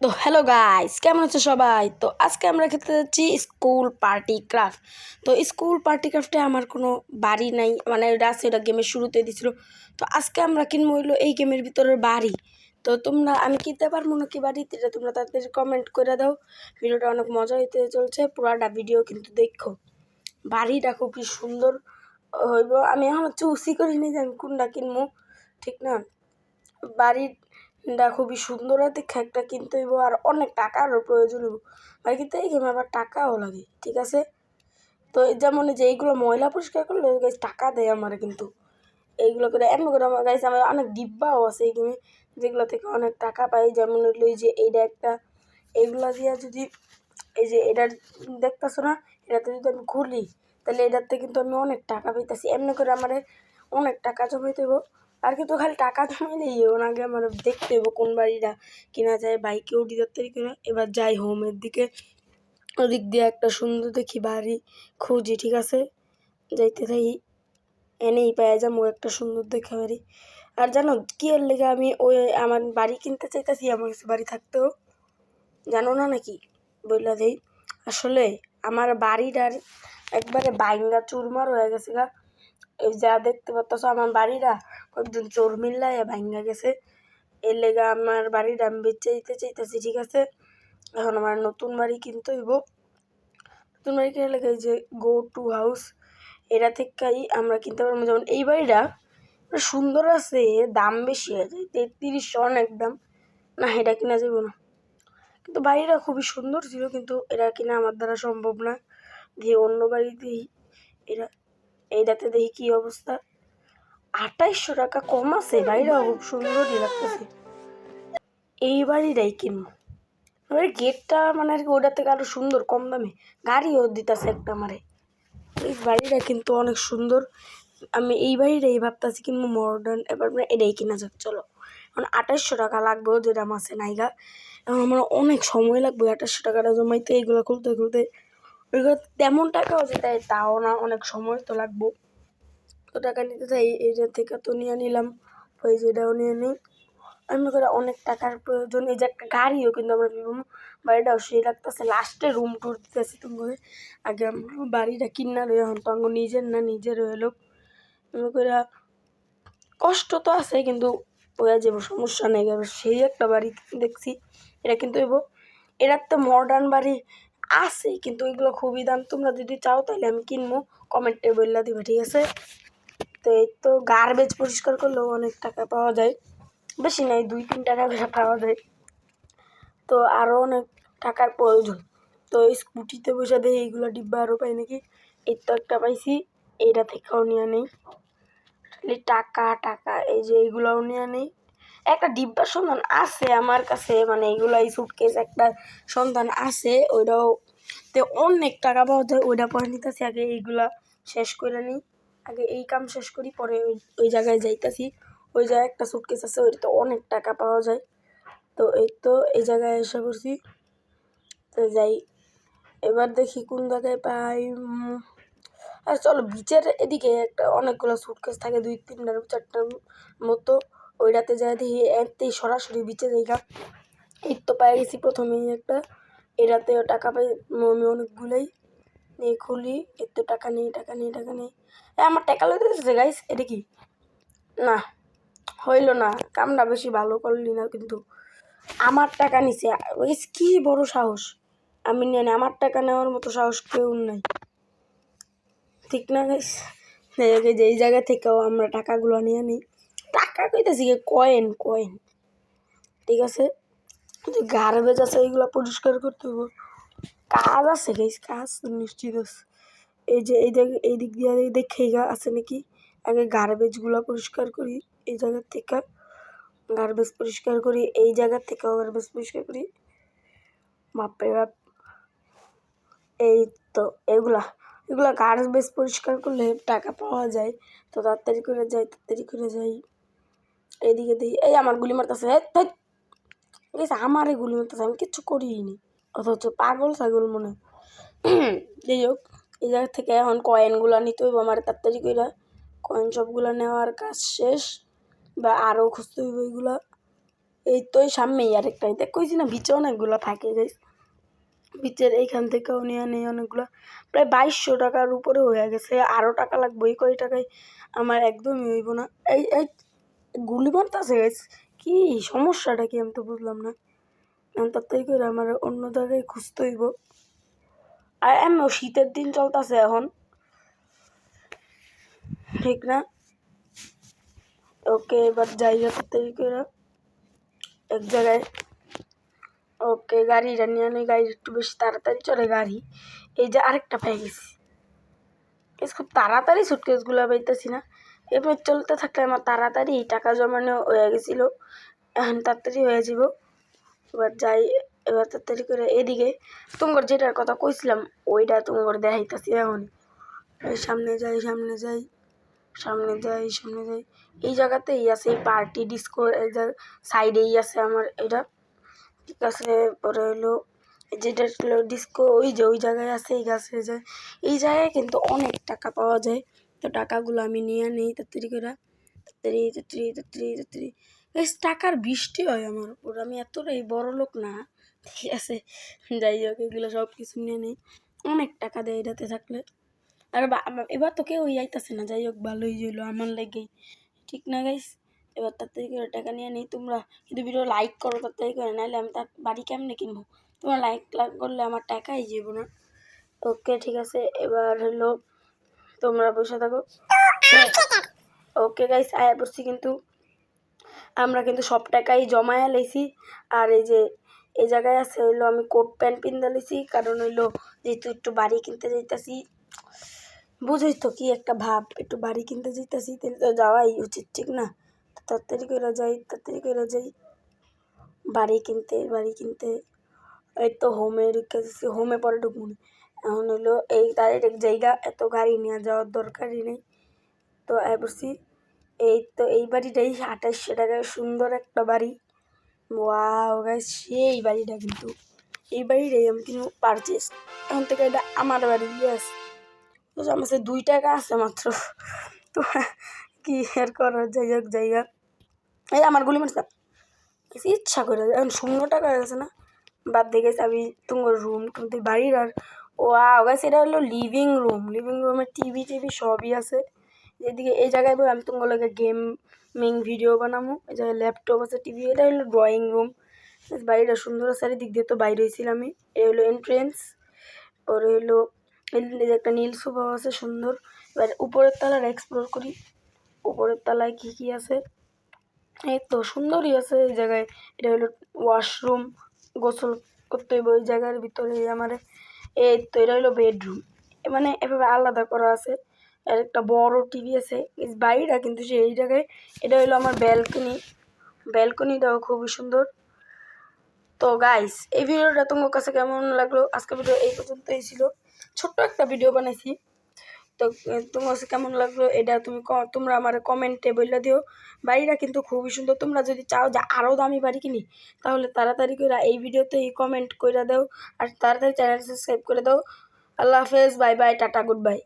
তো hello guys কেমন আছো সবাই? তো আজকে আমরা খেতে যাচ্ছি স্কুল পার্টি ক্রাফট তো স্কুল পার্টি ক্রাফটে আমার কোনো বাড়ি নাই মানে ওটা আছে, ওটা গেমের শুরুতে দিছিল। তো আজকে আমরা কিনবো হইল এই গেমের ভিতরের বাড়ি। তো তোমরা, আমি কিনতে পারব না কি বাড়ি? এটা তোমরা তাড়াতাড়ি কমেন্ট করে দাও। ভিডিওটা অনেক মজা হইতে চলছে, পুরাটা ভিডিও কিন্তু দেখো। বাড়িটা খুবই সুন্দর হইব। আমি এখন চুসি করিনি যে আমি কোনটা কিনবো, ঠিক না? বাড়িটা খুবই সুন্দর হয় দেখে একটা কিনতে হইব আর অনেক টাকারও প্রয়োজন হইব। বাড়ি কিনতে এই গেমে আবার টাকাও লাগে, ঠিক আছে? তো যেমন যে এইগুলো ময়লা পরিষ্কার করলে গাইজ টাকা দেয় আমার কিন্তু। এইগুলো করে এমন করে আমার গাইজ আমার অনেক ডিব্বাও আছে এই গেমে যেগুলো থেকে অনেক টাকা পাই। যেমন হইল এই যে এইটা একটা, এইগুলা দিয়া যদি এই যে এটা দেখতেছো না, এটাতে যদি আমি খুলি, তাহলে এটাতে কিন্তু আমি অনেক টাকা পাইতেছি। এমনি করে আমার অনেক টাকা জমাইতে হইব। আর কিন্তু খালি টাকা জমাইলেই ওর ওনাকে আমার দেখতে হইব কোন বাড়িটা কিনা যায় বাইকে উঠি তাড়াতাড়ি করে এবার যাই হোমের দিকে, ওদিক দিয়ে একটা সুন্দর দেখি বাড়ি খুঁজি, ঠিক আছে? যাইতে থাকি, এনেই পাওয়া যাব একটা সুন্দর দেখে বাড়ি। আর জানো কি এর লেগে আমি ওই আমার বাড়ি কিনতে চাইতেছি, আমার কাছে বাড়ি থাকতেও জানো না নাকি? বইলা দেই। আসলে আমার বাড়িটার একবারে বাইঙ্গা চুরমার হয়ে গেছে গা। এই যা দেখতে পাচ্ছ আমার বাড়িটা, কয়েকজন চোর মিল্লাইয়া ভাঙ্গা গেছে। এর লেগে আমার বাড়িটা আমি বেচে দিতে চাইতেছি, ঠিক আছে? এখন আমার নতুন বাড়ি কিনতে হইব। নতুন বাড়ি কিনে লেগে যে গো টু হাউস এটা থেকেই আমরা কিনতে পারব। যেমন এই বাড়িটা সুন্দর আছে, দাম বেশি যায়, তেত্রিশশো অনেক দাম। না, এটা কিনা যাব না। কিন্তু বাড়িটা খুবই সুন্দর ছিল, কিন্তু এটা কিনা আমার দ্বারা সম্ভব না। দিয়ে অন্য বাড়িতেই এরা এইটাতে দেখি কি অবস্থা। আঠাইশশো টাকা কম আছে বাড়িটা খুব সুন্দরই লাগতেছে। এই বাড়িটাই কিনবো। এবার গেটটা মানে আর কি ওটার থেকে আরও সুন্দর, কম দামে। গাড়িও দিতেছে একটা আমারে। এই বাড়িটা কিন্তু অনেক সুন্দর। আমি এই বাড়িটাই ভাবতেছি কিনবো মডার্ন এবার মানে এটাই কিনা যাক, চলো। এখন আঠাশশো টাকা লাগবে, যেটা মাসে নাইগা। এখন আমার অনেক সময় লাগবে আঠাশশো টাকাটা জমাইতে, এইগুলো খুলতে খুলতে। তেমন টাকাও যেতে তাও না অনেক সময় তো লাগবো। তো টাকা নিতে চাই এইটা থেকে তো নিয়ে নিলাম ওই যেটাও নিয়ে নিই। এমনি করে অনেক টাকার প্রয়োজন, এই যে একটা গাড়িও কিন্তু আমরা রুম বাড়িটাও সেই লাগতেছে লাস্টে রুম টুর দিতেছি তোমাকে। আগে আমরা বাড়িটা কিনা রয়ে, এখন তো নিজের না, নিজের হইল এমনি করে কষ্ট তো আছে, কিন্তু ওয়া যাব, সমস্যা নেই। এবার সেই একটা বাড়ি দেখছি, এটা কিন্তু এব এটার তো মডার্ন বাড়ি আছে কিন্তু এগুলো খুবই দাম। তোমরা যদি চাও তাহলে আমি কিনবো। কমেন্টে বললা দিবে, ঠিক আছে? তো এই তো গার্বেজ পরিষ্কার করলেও অনেক টাকা পাওয়া যায়। বেশি নাই, দুই, তিন টাকা করে পাওয়া যায়। তো আরও অনেক টাকার প্রয়োজন। তো স্কুটিতে বসে দেয় এইগুলো ডিব্বা আরও পাই নাকি? এই তো একটা পাইছি, এইটা থেকেও নিয়ে নেই খালি টাকা টাকা, এই যে এইগুলোও নিয়ে নেই একটা ডিব্বার সন্ধান আছে আমার কাছে মানে এইগুলো এই সুটকেস একটা সন্ধান আছে, ওইটাও তে অনেক টাকা পাওয়া যায়, ওইটা পরে নিতেছি, আগে এইগুলা শেষ করে নিই। আগে এই কাম শেষ করি, পরে ওই ওই জায়গায় যাইতাছি। ওই জায়গায় একটা সুটকেস আছে, ওইটাতে অনেক টাকা পাওয়া যায়। তো এই তো এই জায়গায় এসে পড়ছি। তো যাই, এবার দেখি কোন জায়গায় পাই আর চলো বিচের এদিকে একটা অনেকগুলো সুটকেস থাকে, দুই তিনটার, চারটার মতো। ওইটাতে যাই দেখি এতেই সরাসরি বিচে জায়গা। এই তো পাই গেছি প্রথমেই একটা। এটাতেও টাকা পাই আমি অনেকগুলোই। নিয়ে খুলি, এর তো টাকা নেই টাকা নেই টাকা নেই। আমার টাকা লইতে দিতেছে গাইস এটা কি? না, হইল না। কামটা বেশি ভালো করলি না কিন্তু। আমার টাকা নিছে। গাইস কি বড় সাহস। আমি নিয়ে আমার টাকা নেওয়ার মতো সাহস কেউ নাই। ঠিক না গাইস যে এই জায়গা থেকেও আমরা টাকাগুলো নিয়ে নিই। টাকা কইতেছি কয়েন কয়েন। ঠিক আছে? যে গার্বেজ আছে এইগুলো পরিষ্কার করতে হবে কাজ আছে গাইস কাজ নিশ্চিত আছে। এই যে এই জায়গায় এই দিক দিয়ে দেখে আছে নাকি? আগে গার্বেজগুলো পরিষ্কার করি, এই জায়গার থেকে গার্বেজ পরিষ্কার করি, এই জায়গার থেকেও গার্বেজ পরিষ্কার করি। বাপরে বাপ। এই তো, এগুলা। এগুলা গার্বেজ পরিষ্কার করলে টাকা পাওয়া যায়। তো তাড়াতাড়ি করে যাই, তাড়াতাড়ি করে যাই। এদিকে দিই এই আমার গুলি মারতেছে আমার এই গুলি মারতেছে, আমি কিচ্ছু করিনি, অথচ পাগল ছাগল মনে যাই হোক, এই জায়গা থেকে এখন কয়েনগুলো নিতে হইব আমার তাড়াতাড়ি করে কয়েন সবগুলো নেওয়ার কাজ শেষ, বা আরও খুঁজতে হইব এইগুলা এই তো সামনেই আরেকটা দেখ, কইছি না বিচে অনেকগুলো থাকে গাইস বিচের এইখান থেকেও নিয়ে নেই অনেকগুলো। প্রায় বাইশশো টাকার উপরে হয়ে গেছে আরও টাকা লাগবে, এই কয় টাকায় আমার একদমই হইব না। এই এই গুলি মারতেছে গাইস কি সমস্যাটা কি আমি তো বুঝলাম না। তাড়াতাড়ি করে আমার অন্য জায়গায় খুঁজতে হইব। আর এমন শীতের দিন চলতেছে এখন। ঠিক না? ওকে এবার যাই তাড়াতাড়ি করে এক জায়গায় ওকে গাড়িটা নিয়ে নেই গাড়ি একটু বেশি তাড়াতাড়ি চলে গাড়ি। এই যে আরেকটা পেয়ে গেছি। খুব তাড়াতাড়ি সুটকেসগুলো পাইতেছি না। এবার চলতে থাকলে আমার তাড়াতাড়ি টাকা জমানো হয়ে গেছিল। এখন তাড়াতাড়ি হয়ে যাব এবার যাই, এবার তাড়াতাড়ি করে এদিকে। তোমার যেটার কথা কইছিলাম ওইটা তোমার দেখাইতেছি এখন সামনে যাই সামনে যাই সামনে যাই সামনে যাই। এই জায়গাতেই আছে, এই পার্টি ডিস্কো সাইডেই আছে আমার এটা। ঠিক আছে, পরে হলো যেটা ডিস্কো, ওই যে ওই জায়গায় আছে, এই গাছে যায় এই জায়গায় কিন্তু অনেক টাকা পাওয়া যায়। তো টাকাগুলো আমি নিয়ে নেই, তাড়াতাড়ি করে, তাড়াতাড়ি তাড়াতাড়ি তাড়াতাড়ি তাড়াতাড়ি। বেশ টাকার বৃষ্টি হয় আমার উপর, আমি এতটাই বড় লোক না, ঠিক আছে? যাই হোক, এগুলো সব কিছু নিয়ে নেই। অনেক টাকা দেয় এটাতে থাকলে। আর এবার তো কেউ আইতাছে না, যাই হোক, ভালোই হইল আমার লেগেই। ঠিক না গাইস এবার তাড়াতাড়ি করে টাকা নিয়ে নেই, তোমরা কিন্তু ভিডিও লাইক করো তাড়াতাড়ি করে, নাহলে আমি তার বাড়ি কেমনে কিনবো? তোমরা লাইক করলে আমার টাকাই যাব না ওকে ঠিক আছে, এবার হলো তোমরা বসে থাকো। ওকে গাইস আয়া পড়ছি কিন্তু। আমরা কিন্তু সব টাকাই জমায়া লেছি আর এই যে, এই জায়গায় আছে, হইল আমি কোট প্যান্ট পিন্দা লেছি কারণ হইল, যেহেতু একটু বাড়ি কিনতে যাইতাছি বুঝিস তো কি একটা ভাব, একটু বাড়ি কিনতে যাইতাছি, তাহলে তো যাওয়াই উচিত, ঠিক না? তাড়াতাড়ি করে যাই, তাড়াতাড়ি করে যাই। বাড়ি কিনতে বাড়ি কিনতে, এই তো হোমে ঢুকে হোমে পরে ঢুকবো। এখন হলো এই ডাইরেক্ট জায়গা, এত গাড়ি নিয়ে যাওয়ার দরকারই নেই। তো বলছি এই তো এই বাড়িটাই আঠাশশো টাকার সুন্দর একটা বাড়ি। ওয়াও গাইস সেই বাড়িটা কিন্তু। এই বাড়িটাই আমি কিন্তু পারচেস এখন থেকে এটা আমার বাড়ি ইয়েস তো আমার কাছে দুই টাকা আছে মাত্র। তো কি আর করার, যাই হোক জায়গা এই আমার গুলি কিছু ইচ্ছা করে, এখন শূন্য টাকা গেছে না? বাদ দিয়ে গেছে আমি তোমার রুম কিন্তু বাড়ির আর ও গেছে এটা হলো লিভিং রুম লিভিং রুমে টিভি টিভি সবই আছে। যেদিকে এই জায়গায় আমি তোমার লাগে গেমিং ভিডিও বানাবো। এই জায়গায় ল্যাপটপ আছে টিভি এটা হলো ড্রয়িং রুম বাড়িটা সুন্দর আছে দিক দিয়ে তো বাইরে হয়েছিলাম আমি। এই হলো এন্ট্রেন্স ওর হলো একটা নীল সোফা আছে, সুন্দর। এবার উপরের তলার এক্সপ্লোর করি। উপরের তলায় কী কী আছে? এই তো সুন্দরই আছে এই জায়গায়। এটা হলো ওয়াশরুম গোসল করতে হইব ওই জায়গার ভিতরে আমার। এই তো এটা হলো বেডরুম মানে এভাবে আলাদা করা আছে। আর একটা বড় টিভি আছে। বাড়িটা কিন্তু সেই জায়গায়, এটা হইল আমার ব্যালকনি ব্যালকনিটাও খুবই সুন্দর। তো গাইস এই ভিডিওটা তোমার কাছে কেমন লাগল? আজকে ভিডিও এই পর্যন্তই ছিল। ছোট্ট একটা ভিডিও বানাইছি। তো তোমার কেমন লাগল এটা তুমি তোমরা আমার কমেন্টে বললে দিও। বাড়িটা কিন্তু খুবই সুন্দর। তোমরা যদি চাও যে আরও দামি বাড়ি কিনি, তাহলে তাড়াতাড়ি করে এই ভিডিওতে এই কমেন্ট করে দাও। আর তাড়াতাড়ি চ্যানেল সাবস্ক্রাইব করে দাও। আল্লাহ হাফেজ bye bye tata good bye